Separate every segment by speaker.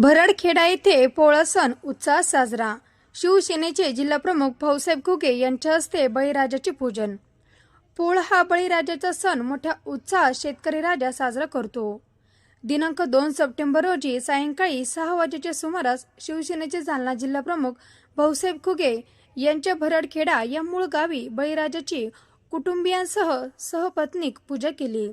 Speaker 1: भरडखेडा येथे पोळा सण उत्साहात साजरा. शिवसेनेचे जिल्हाप्रमुख भाऊसाहेब घुगे यांच्या हस्ते बळीराजाचे पूजन. पोळ हा बळीराजाचा सण मोठ्या उत्साहात शेतकरी राजा साजरा करतो. दिनांक दोन सप्टेंबर रोजी सायंकाळी सहा वाजेच्या सुमारास शिवसेनेचे जालना जिल्हाप्रमुख भाऊसाहेब घुगे यांच्या भरडखेडा या मूळ गावी बळीराजाची कुटुंबियांसह सहपत्नीक पूजा केली.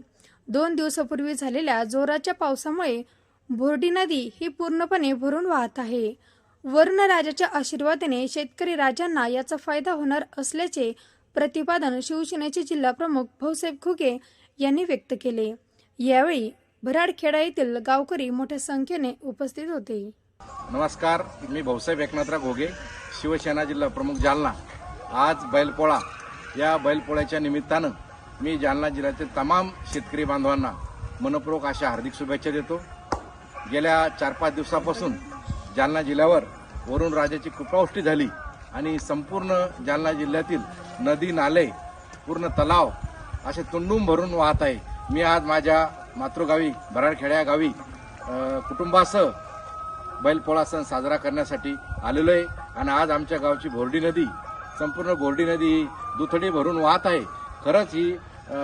Speaker 1: दोन दिवसापूर्वी झालेल्या जोराच्या पावसामुळे भोरडी नदी ही पूर्णपणे भरून वाहत आहे. वरुण राजाच्या आशीर्वादाने शेतकरी राजांना याचा फायदा होणार असल्याचे प्रतिपादन शिवसेनेचे जिल्हाप्रमुख भाऊसाहेब खुगे यांनी व्यक्त केले. यावेळी भराडखेडा येथील गावकरी मोठ्या संख्येने उपस्थित होते.
Speaker 2: नमस्कार मी भाऊसाहेब एकनाथराव घोगे शिवसेना जिल्हा प्रमुख जालना. आज बैलपोळा. या बैलपोळ्याच्या निमित्तानं मी जालना जिल्ह्यातील तमाम शेतकरी बांधवांना मनपूर्वक अशा हार्दिक शुभेच्छा देतो. गेल्या चार पाच दिवसापासून जालना जिल्ह्यावर वरुण राजाची कृपावृष्टी झाली आणि संपूर्ण जालना जिल्ह्यातील नदी नाले पूर्ण तलाव असे तुंडून भरून वाहत आहे. मी आज माझ्या मातृगावी भराडखेड्या गावी कुटुंबासह बैलपोळा सण साजरा करण्यासाठी आलेलो आहे. आणि आज आमच्या गावची भोरडी नदी संपूर्ण बोर्डी नदी ही दुथडी भरून वाहत आहे. खरंच ही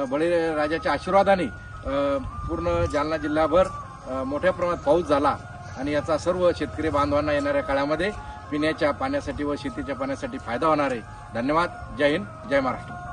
Speaker 2: बळीराजाच्या आशीर्वादाने पूर्ण जालना जिल्हाभर मोठ्या प्रमाणात पाऊस झाला आणि याचा सर्व शेतकरी बांधवांना येणाऱ्या काळामध्ये पिण्याच्या पाण्यासाठी व शेतीच्या पाण्यासाठी फायदा होणार आहे. धन्यवाद. जय हिंद. जय महाराष्ट्र.